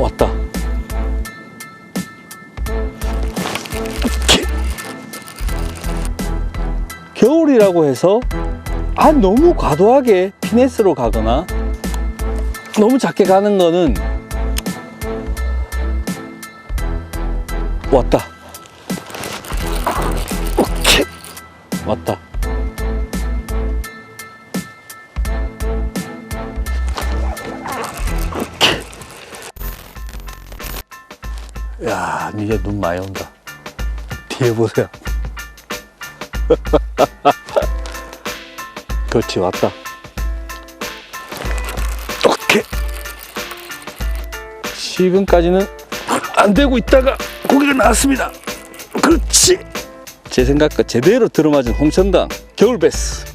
어, 왔다. 겨울이라고 해서 아 너무 과도하게 피네스로 가거나 너무 작게 가는 거는 왔다. 오케이. 왔다. 이제 눈 많이 온다. 뒤에 보세요. 그렇지, 왔다. 오케이. 지금까지는 안 되고 있다가 고기가 나왔습니다. 그렇지. 제 생각과 제대로 들어맞은 홍천강 겨울 베스.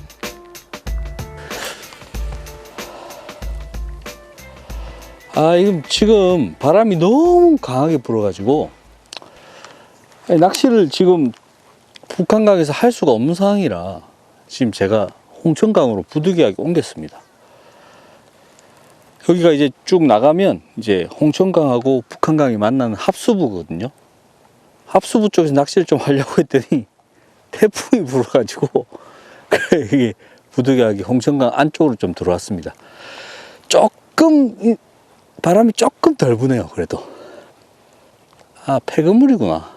아, 지금 바람이 너무 강하게 불어가지고 낚시를 지금 북한강에서 할 수가 없는 상황이라 지금 제가 홍천강으로 부득이하게 옮겼습니다. 여기가 이제 쭉 나가면 이제 홍천강하고 북한강이 만나는 합수부거든요. 합수부 쪽에서 낚시를 좀 하려고 했더니 태풍이 불어가지고 이게 부득이하게 홍천강 안쪽으로 좀 들어왔습니다. 조금 이 바람이 조금 덜 부네요. 그래도 아 폐그물이구나.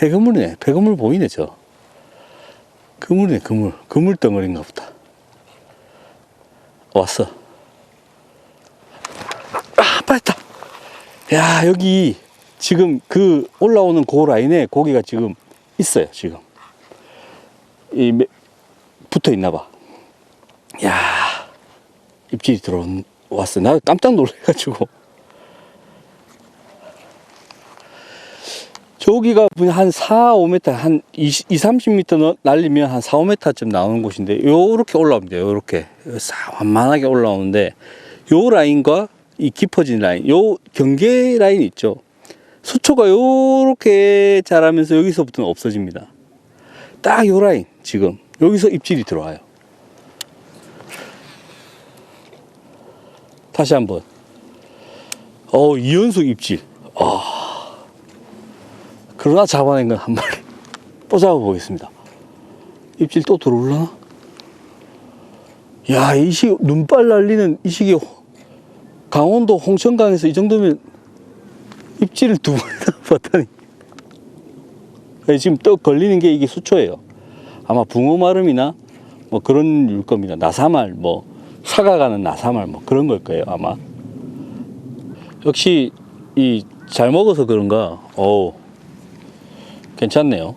폐그물이네. 폐그물 보이네 저. 그물이네 그물. 그물 덩어리인가 보다. 왔어. 아 빠졌다. 야 여기 지금 그 올라오는 그 라인에 고기가 지금 있어요 지금 이 매- 붙어 있나 봐. 야 입질이 들어왔어. 나 깜짝 놀래가지고. 저기가 한 4, 5m, 한 20, 30m 너- 날리면 한 4, 5m쯤 나오는 곳인데, 요렇게 올라옵니다. 요렇게. 싹 완만하게 올라오는데, 요 라인과 이 깊어진 라인, 요 경계 라인 있죠. 수초가 요렇게 자라면서 여기서부터는 없어집니다. 딱 요 라인, 지금. 여기서 입질이 들어와요. 다시 한 번. 어, 이연속 입질. 아. 그러나 잡아낸 건 한 마리. 또 잡아보겠습니다. 입질 또 들어올라나? 야, 이 시, 눈발 날리는 이 시기 강원도 홍천강에서 이 정도면 입질을 두 번이나 봤다니. 예, 지금 떡 걸리는 게 이게 수초예요. 아마 붕어마름이나 뭐 그런 일 겁니다. 나사말, 뭐 사가 가는 나사말 뭐 그런 걸 거예요, 아마. 역시 이 잘 먹어서 그런가, 어우, 괜찮네요.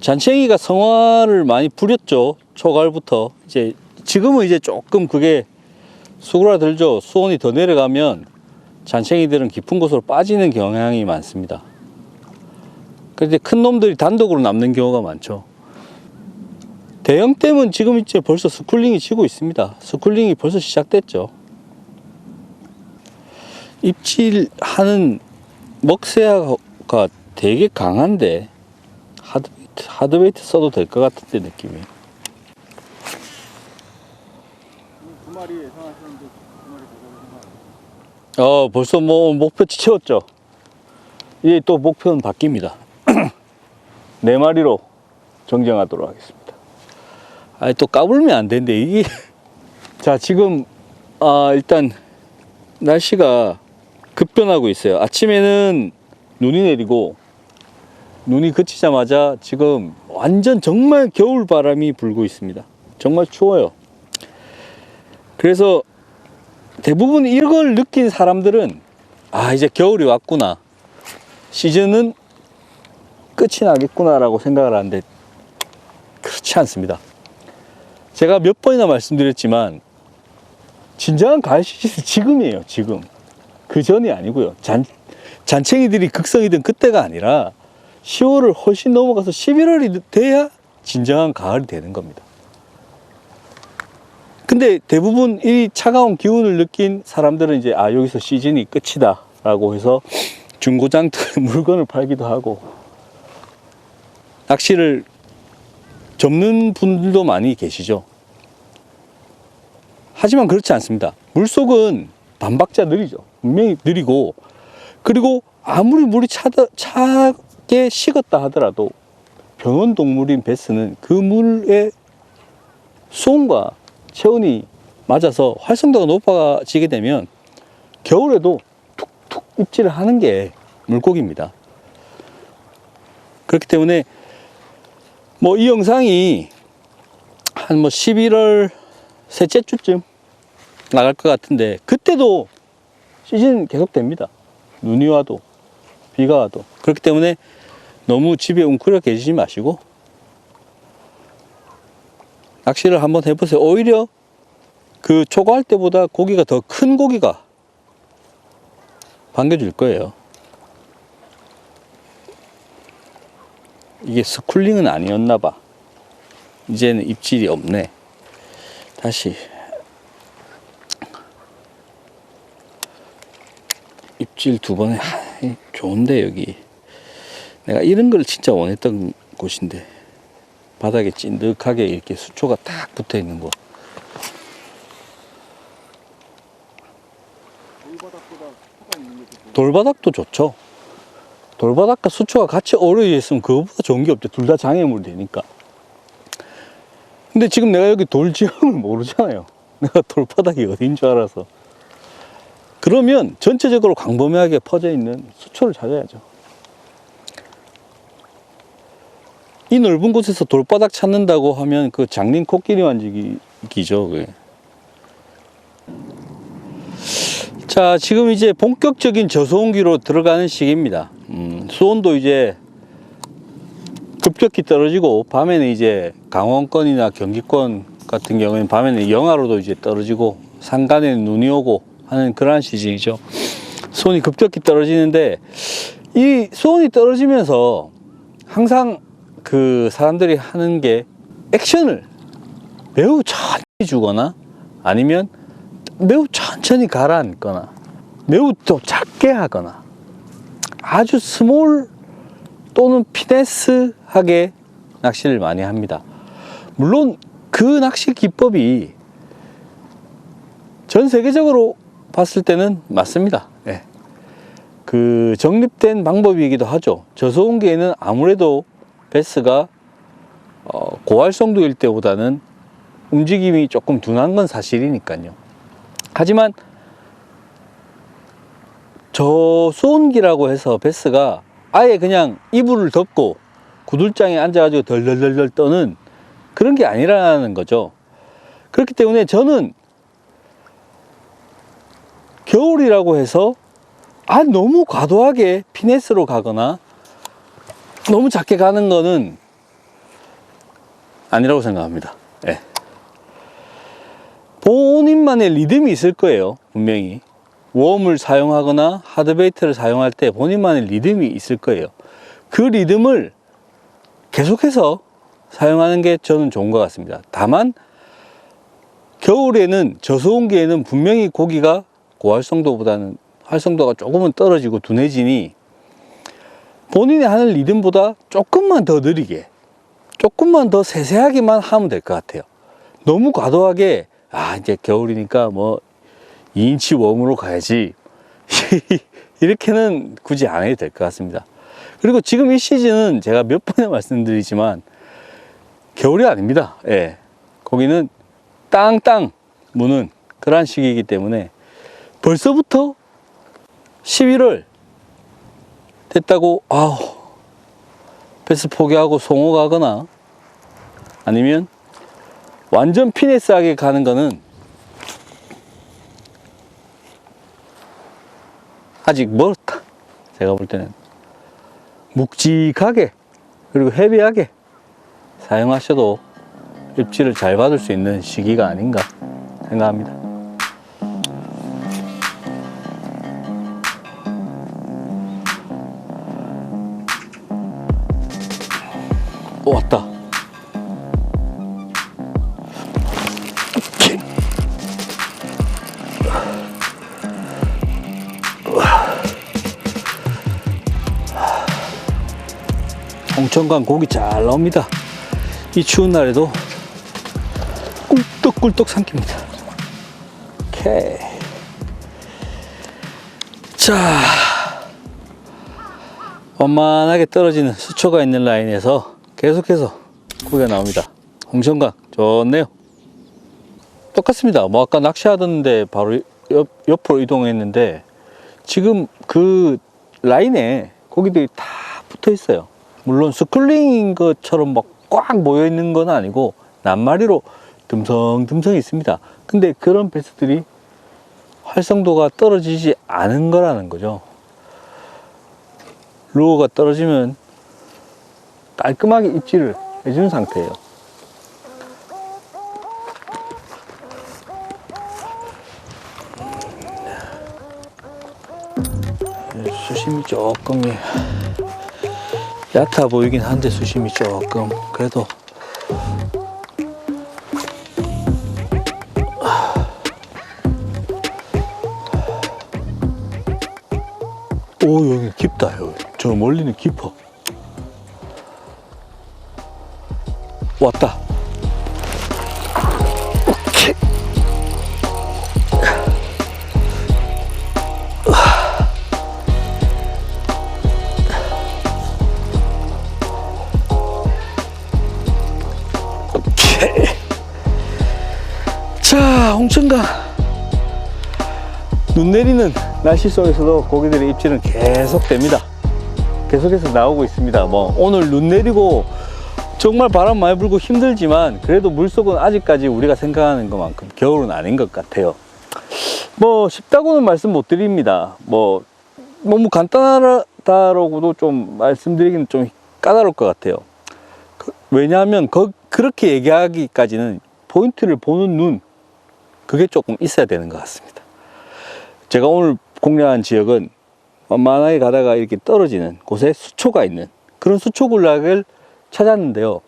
잔챙이가 성화를 많이 부렸죠. 초가을부터. 이제 지금은 이제 조금 그게 수그라들죠. 수온이 더 내려가면 잔챙이들은 깊은 곳으로 빠지는 경향이 많습니다. 그런데 큰 놈들이 단독으로 남는 경우가 많죠. 대형댐은 지금 이제 벌써 스쿨링이 치고 있습니다. 스쿨링이 벌써 시작됐죠. 입질하는 먹새가 되게 강한데 하드베이트, 하드베이트 써도 될 것 같은데 느낌이. 두 마리 예상하셨는데 두 마리 어 벌써 뭐 목표치 채웠죠. 이제 또 목표는 바뀝니다. 네 마리로 정정하도록 하겠습니다. 아니 또 까불면 안 되는데 이게 자 지금 아 일단 날씨가 급변하고 있어요. 아침에는 눈이 내리고 눈이 그치자마자 지금 완전 정말 겨울 바람이 불고 있습니다. 정말 추워요. 그래서 대부분 이걸 느낀 사람들은 아 이제 겨울이 왔구나 시즌은 끝이 나겠구나라고 생각을 하는데 그렇지 않습니다. 제가 몇 번이나 말씀드렸지만 진정한 가을 시즌은 지금이에요. 지금 그 전이 아니고요. 잔 잔챙이들이 극성이던 그때가 아니라 10월을 훨씬 넘어가서 11월이 돼야 진정한 가을이 되는 겁니다. 근데 대부분 이 차가운 기운을 느낀 사람들은 이제 아 여기서 시즌이 끝이다 라고 해서 중고장터 물건을 팔기도 하고 낚시를 접는 분들도 많이 계시죠. 하지만 그렇지 않습니다. 물속은 반박자 느리죠. 분명히 느리고 그리고 아무리 물이 차다, 차게 식었다 하더라도 병원 동물인 베스는 그 물의 수온과 체온이 맞아서 활성도가 높아지게 되면 겨울에도 툭툭 입질을 하는 게 물고기입니다. 그렇기 때문에 뭐 이 영상이 한 뭐 11월 셋째 주쯤 나갈 것 같은데 그때도 시즌 계속 됩니다. 눈이 와도 비가 와도 그렇기 때문에 너무 집에 웅크려 계시지 마시고 낚시를 한번 해보세요. 오히려 그 초과할 때보다 고기가 더 큰 고기가 반겨줄 거예요. 이게 스쿨링은 아니었나 봐. 이제는 입질이 없네. 다시. 입질 두 번에, 하, 좋은데, 여기. 내가 이런 걸 진짜 원했던 곳인데. 바닥에 찐득하게 이렇게 수초가 딱 붙어 있는 곳. 돌바닥도 좋죠. 돌바닥과 수초가 같이 어우러져 있으면 그거보다 좋은 게 없죠. 둘 다 장애물 되니까. 근데 지금 내가 여기 돌 지형을 모르잖아요. 내가 돌바닥이 어딘 줄 알아서. 그러면 전체적으로 광범위하게 퍼져 있는 수초를 찾아야죠. 이 넓은 곳에서 돌바닥 찾는다고 하면 그 장린 코끼리 만지기죠. 자, 지금 이제 본격적인 저소온기로 들어가는 시기입니다. 음, 수온도 이제 급격히 떨어지고 밤에는 이제 강원권이나 경기권 같은 경우에는 밤에는 영하로도 이제 떨어지고 산간에 눈이 오고 하는 그러한 시즌이죠. 수온이 급격히 떨어지는데 이 수온이 떨어지면서 항상 그 사람들이 하는 게 액션을 매우 천천히 주거나 아니면 매우 천천히 가라앉거나 매우 또 작게 하거나 아주 스몰 또는 피네스하게 낚시를 많이 합니다. 물론 그 낚시 기법이 전 세계적으로 봤을 때는 맞습니다. 예. 그 정립된 방법이기도 하죠. 저소온기에는 아무래도 베스가 어, 고활성도일 때보다는 움직임이 조금 둔한 건 사실이니까요. 하지만 저소온기라고 해서 베스가 아예 그냥 이불을 덮고 구들장에 앉아가지고 덜덜덜덜 떠는 그런 게 아니라는 거죠. 그렇기 때문에 저는 겨울이라고 해서 아 너무 과도하게 피네스로 가거나 너무 작게 가는 거는 아니라고 생각합니다. 예. 본인만의 리듬이 있을 거예요. 분명히. 웜을 사용하거나 하드베이트를 사용할 때 본인만의 리듬이 있을 거예요. 그 리듬을 계속해서 사용하는 게 저는 좋은 것 같습니다. 다만, 겨울에는 저소온기에는 분명히 고기가 고활성도보다는 활성도가 조금은 떨어지고 둔해지니 본인이 하는 리듬보다 조금만 더 느리게, 조금만 더 세세하게만 하면 될 것 같아요. 너무 과도하게, 아, 이제 겨울이니까 뭐 2인치 웜으로 가야지. 이렇게는 굳이 안 해도 될 것 같습니다. 그리고 지금 이 시즌은 제가 몇 번이나 말씀드리지만 겨울이 아닙니다. 예. 거기는 땅땅 무는 그러한 시기이기 때문에 벌써부터 11월 됐다고 아우 패스 포기하고 송호 가거나 아니면 완전 피네스하게 가는 거는 아직 멀었다. 제가 볼 때는 묵직하게 그리고 헤비하게 사용하셔도 입질을 잘 받을 수 있는 시기가 아닌가 생각합니다. 홍천강 고기 잘 나옵니다. 이 추운 날에도 꿀떡꿀떡 삼킵니다. 오케이. 자, 원만하게 떨어지는 수초가 있는 라인에서 계속해서 고기가 나옵니다. 홍천강 좋네요. 똑같습니다. 뭐 아까 낚시하던데 바로 옆, 옆으로 이동했는데 지금 그 라인에 고기들이 다 붙어 있어요. 물론 스쿨링인 것처럼 막 꽉 모여 있는 건 아니고 낱마리로 듬성듬성 있습니다. 근데 그런 베스들이 활성도가 떨어지지 않은 거라는 거죠. 루어가 떨어지면 깔끔하게 입질을 해주는 상태예요. 수심이 조금 예, 얕아 보이긴 한데 수심이 조금 그래도 오 여기 깊다 여기. 저 멀리는 깊어. 왔다 눈 내리는 날씨 속에서도 고기들의 입질은 계속됩니다. 계속해서 나오고 있습니다. 뭐 오늘 눈 내리고 정말 바람 많이 불고 힘들지만 그래도 물속은 아직까지 우리가 생각하는 것만큼 겨울은 아닌 것 같아요. 뭐 쉽다고는 말씀 못 드립니다. 뭐 너무 간단하다라고도 좀 말씀드리기는 좀 까다로울 것 같아요. 그- 왜냐하면 거- 그렇게 얘기하기까지는 포인트를 보는 눈 그게 조금 있어야 되는 것 같습니다. 제가 오늘 공략한 지역은 만만하게 가다가 이렇게 떨어지는 곳에 수초가 있는 그런 수초 군락을 찾았는데요.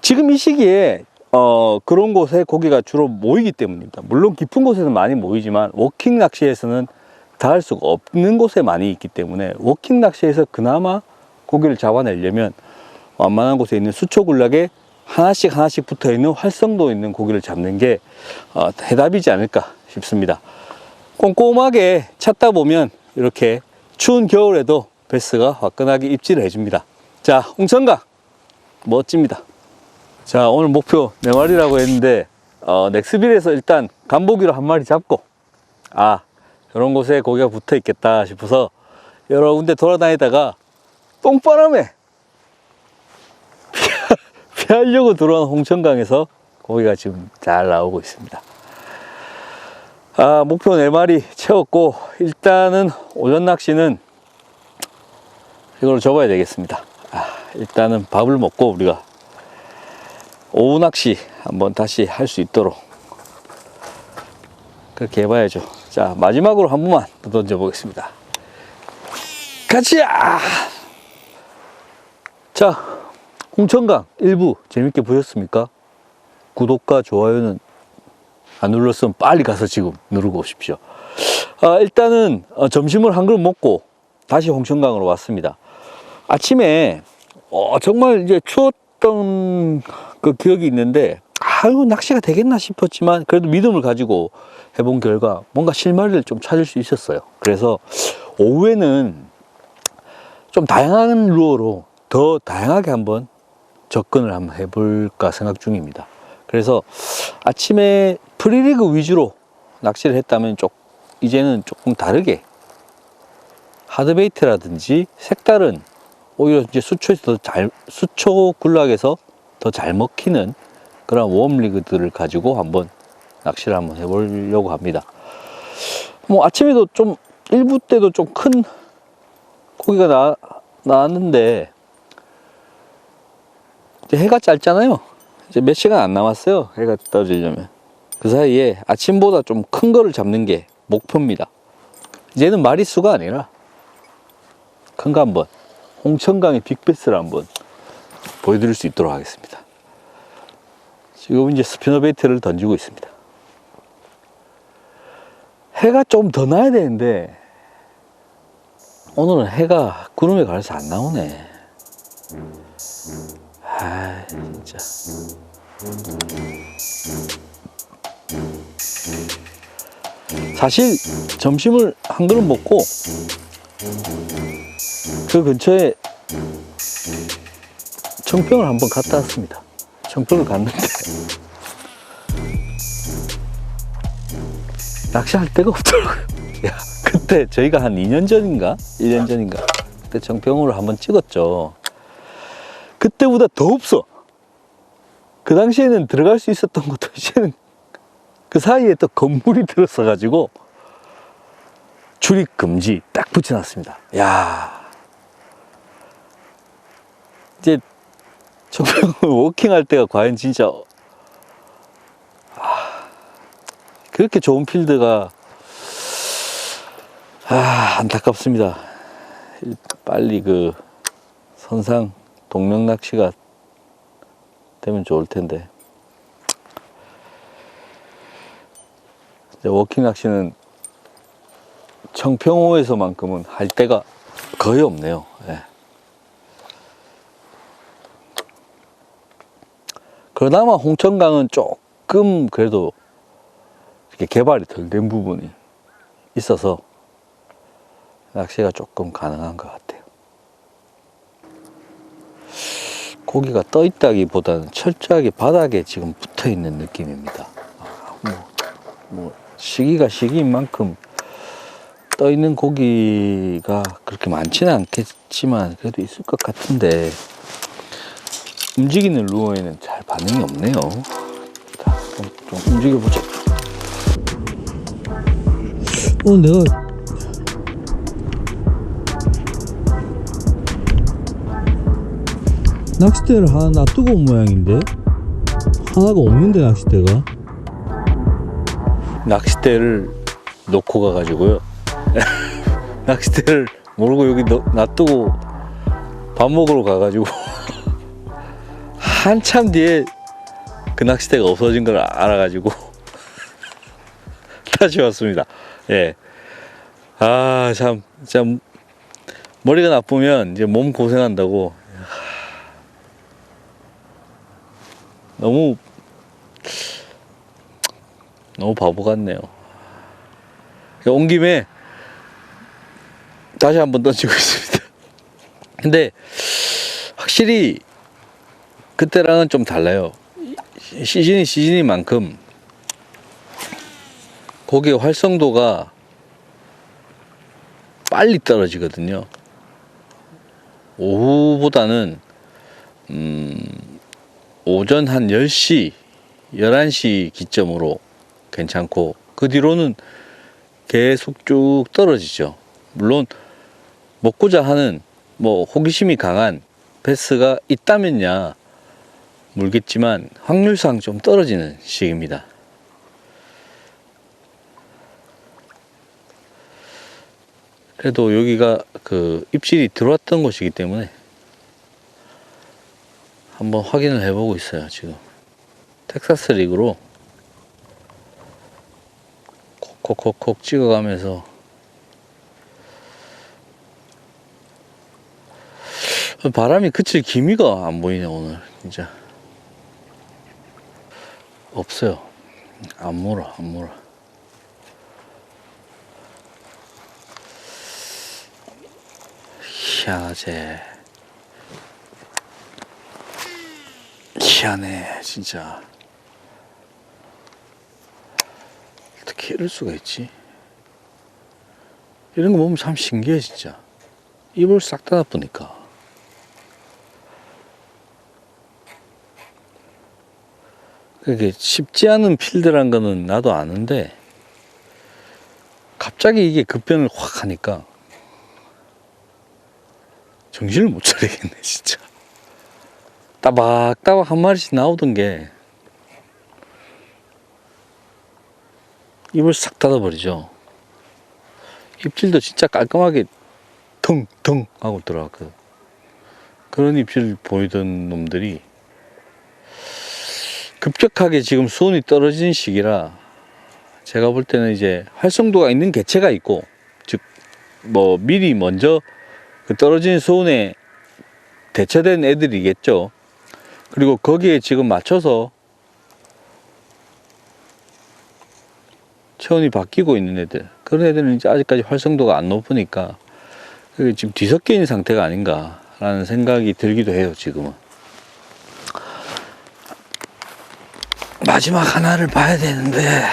지금 이 시기에 어, 그런 곳에 고기가 주로 모이기 때문입니다. 물론 깊은 곳에는 많이 모이지만 워킹 낚시에서는 닿을 수가 없는 곳에 많이 있기 때문에 워킹 낚시에서 그나마 고기를 잡아내려면 완만한 곳에 있는 수초 군락에 하나씩 하나씩 붙어 있는 활성도 있는 고기를 잡는 게 어, 해답이지 않을까 싶습니다. 꼼꼼하게 찾다 보면 이렇게 추운 겨울에도 베스가 화끈하게 입질을 해줍니다. 자, 홍천강 멋집니다. 자, 오늘 목표 네 마리라고 했는데 어, 넥스빌에서 일단 간보기로 한 마리 잡고 아, 이런 곳에 고기가 붙어 있겠다 싶어서 여러 군데 돌아다니다가 똥바람에 피하려고 들어온 홍천강에서 고기가 지금 잘 나오고 있습니다. 아, 목표 4마리 채웠고, 일단은 오전 낚시는 이걸 접어야 되겠습니다. 아, 일단은 밥을 먹고 우리가 오후 낚시 한번 다시 할 수 있도록 그렇게 해봐야죠. 자, 마지막으로 한 번만 더 던져 보겠습니다. 가자! 자, 홍천강 일부 재밌게 보셨습니까? 구독과 좋아요는 안 눌렀으면 빨리 가서 지금 누르고 오십시오. 아, 일단은 어, 점심을 한 그릇 먹고 다시 홍천강으로 왔습니다. 아침에 어, 정말 이제 추웠던 그 기억이 있는데 아유 낚시가 되겠나 싶었지만 그래도 믿음을 가지고 해본 결과 뭔가 실마리를 좀 찾을 수 있었어요. 그래서 오후에는 좀 다양한 루어로 더 다양하게 한번 접근을 한번 해볼까 생각 중입니다. 그래서 아침에 프리리그 위주로 낚시를 했다면 쪽 이제는 조금 다르게 하드베이트라든지 색다른 오히려 이제 수초에서 더 잘 수초 군락에서 더 잘 먹히는 그런 웜리그들을 가지고 한번 낚시를 한번 해보려고 합니다. 뭐 아침에도 좀 일부 때도 좀 큰 고기가 나, 나왔는데 해가 짧잖아요. 이제 몇 시간 안 남았어요. 해가 떨어지려면. 그 사이에 아침보다 좀 큰 거를 잡는 게 목표입니다. 이제는 마리수가 아니라 큰 거 한번 홍천강의 빅베스를 한번 보여드릴 수 있도록 하겠습니다. 지금 이제 스피너 베이트를 던지고 있습니다. 해가 좀 더 나야 되는데 오늘은 해가 구름에 가려서 안 나오네. 아 진짜. 사실 점심을 한 그릇 먹고 그 근처에 청평을 한번 갔다 왔습니다. 청평을 갔는데 낚시할 데가 없더라고요. 야, 그때 저희가 한 2년 전인가? 1년 전인가? 그때 청평으로 한번 찍었죠. 그때보다 더 없어. 그 당시에는 들어갈 수 있었던 것도 이제는 그 사이에 또 건물이 들었어가지고 출입 금지 딱 붙여놨습니다. 야 이제 청평 워킹할 때가 과연 진짜 아, 그렇게 좋은 필드가 아 안타깝습니다. 빨리 그 선상 동력 낚시가 되면 좋을 텐데. 이제 워킹 낚시는 청평호에서만큼은 할 데가 거의 없네요. 예. 그나마 홍천강은 조금 그래도 이렇게 개발이 덜 된 부분이 있어서 낚시가 조금 가능한 것 같아요. 고기가 떠 있다기보다는 철저하게 바닥에 지금 붙어 있는 느낌입니다. 아, 뭐, 뭐 시기가 시기인 만큼 떠 있는 고기가 그렇게 많지는 않겠지만 그래도 있을 것 같은데 움직이는 루어에는 잘 반응이 없네요. 자, 좀, 좀 움직여보자. 어, 내가 낚싯대를 하나 놔두고 온 모양인데 하나가 없는데 낚싯대가 낚싯대를 놓고 가가지고요. 낚싯대를 모르고 여기 넣- 놔두고 밥 먹으러 가가지고 한참 뒤에 그 낚싯대가 없어진 걸 알아가지고 다시 왔습니다. 예. 예아참 참 머리가 나쁘면 이제 몸 고생한다고. 너무 너무 바보 같네요. 온 김에 다시 한번 던지고 있습니다. 근데 확실히 그때랑은 좀 달라요. 시즌이 시즌이만큼 고기의 활성도가 빨리 떨어지거든요. 오후보다는 음, 오전 한 10시, 11시 기점으로 괜찮고 그 뒤로는 계속 쭉 떨어지죠. 물론 먹고자 하는 뭐 호기심이 강한 패스가 있다면야 물겠지만 확률상 좀 떨어지는 시기입니다. 그래도 여기가 그 입질이 들어왔던 곳이기 때문에 한번 확인을 해보고 있어요 지금 텍사스 리그로 콕콕콕콕 찍어가면서. 바람이 그칠 기미가 안 보이네 오늘. 진짜. 없어요. 안 물어 안 물어. 희한하지. 희한해 진짜 어떻게 이럴 수가 있지. 이런 거 보면 참 신기해 진짜. 입을 싹 닫아보니까. 그게 쉽지 않은 필드란 거는 나도 아는데 갑자기 이게 급변을 확 하니까 정신을 못 차리겠네 진짜. 따박따박 한 마리씩 나오던 게 입을 싹 닫아버리죠. 입질도 진짜 깔끔하게 텅텅 하고 들어갔거든. 그런 입질 보이던 놈들이 급격하게 지금 수온이 떨어진 시기라 제가 볼 때는 이제 활성도가 있는 개체가 있고 즉 뭐 미리 먼저 그 떨어진 수온에 대처된 애들이겠죠. 그리고 거기에 지금 맞춰서 체온이 바뀌고 있는 애들. 그런 애들은 이제 아직까지 활성도가 안 높으니까 그게 지금 뒤섞여 있는 상태가 아닌가라는 생각이 들기도 해요 지금은. 마지막 하나를 봐야 되는데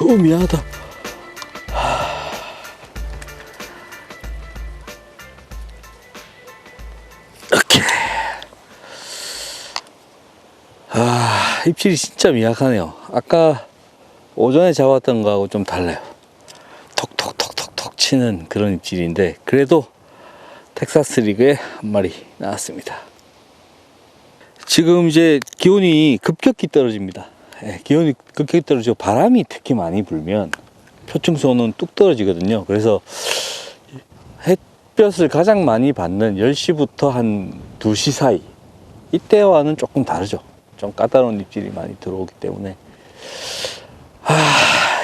오, 미안하다. 오케이. 아, 입질이 진짜 미약하네요. 아까 오전에 잡았던 거하고 좀 달라요. 톡톡톡톡톡 치는 그런 입질인데, 그래도 텍사스 리그에 한 마리 나왔습니다. 지금 이제 기온이 급격히 떨어집니다. 예, 기온이 급격히 떨어지고 바람이 특히 많이 불면 표층수온은 뚝 떨어지거든요. 그래서 햇볕을 가장 많이 받는 10시부터 한 2시 사이 이때와는 조금 다르죠. 좀 까다로운 입질이 많이 들어오기 때문에 아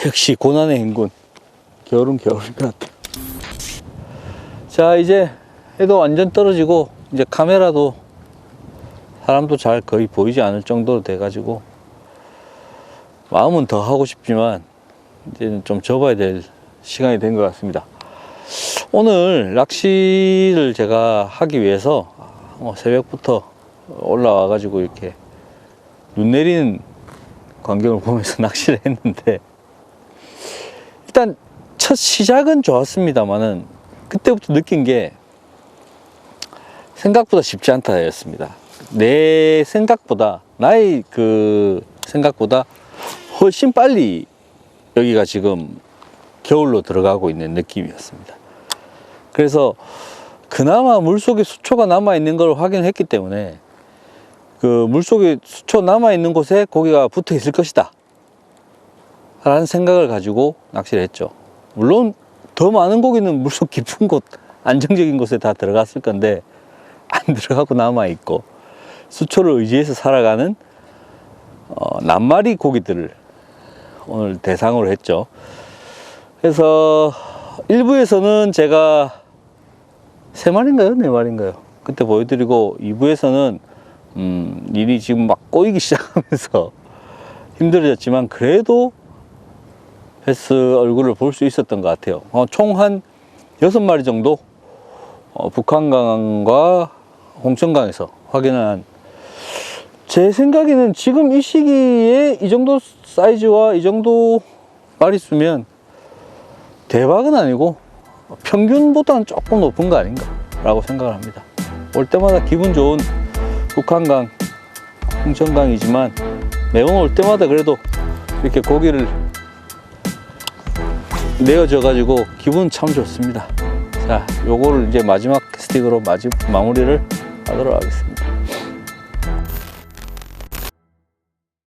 역시 고난의 행군 겨울은 겨울인 것 같아요. 자 이제 해도 완전 떨어지고 이제 카메라도 사람도 잘 거의 보이지 않을 정도로 돼가지고 마음은 더 하고 싶지만 이제는 좀 접어야 될 시간이 된 것 같습니다. 오늘 낚시를 제가 하기 위해서 어, 새벽부터 올라와 가지고 이렇게 눈 내리는 광경을 보면서 낚시를 했는데 일단 첫 시작은 좋았습니다만은 그때부터 느낀 게 생각보다 쉽지 않다였습니다. 내 생각보다 나의 그 생각보다 훨씬 빨리 여기가 지금 겨울로 들어가고 있는 느낌이었습니다. 그래서 그나마 물속에 수초가 남아 있는 걸 확인했기 때문에 그 물속에 수초 남아 있는 곳에 고기가 붙어 있을 것이다. 라는 생각을 가지고 낚시를 했죠. 물론 더 많은 고기는 물속 깊은 곳, 안정적인 곳에 다 들어갔을 건데 안 들어가고 남아 있고 수초를 의지해서 살아가는 어, 낱마리 고기들을 오늘 대상으로 했죠. 그래서 일부에서는 제가 세 마리인가요? 네 마리인가요? 그때 보여드리고 2부에서는 음, 일이 지금 막 꼬이기 시작하면서 힘들어졌지만 그래도 횟스 얼굴을 볼 수 있었던 것 같아요. 어, 총한 여섯 마리 정도 어, 북한강과 홍천강에서 확인한 제 생각에는 지금 이 시기에 이 정도 사이즈와 이 정도 마리수면 대박은 아니고 평균보다는 조금 높은 거 아닌가 라고 생각을 합니다. 올 때마다 기분 좋은 북한강, 홍천강이지만 매번 올 때마다 그래도 이렇게 고기를 내어져 가지고 기분 참 좋습니다. 자, 요거를 이제 마지막 스틱으로 마지, 마무리를 하도록 하겠습니다.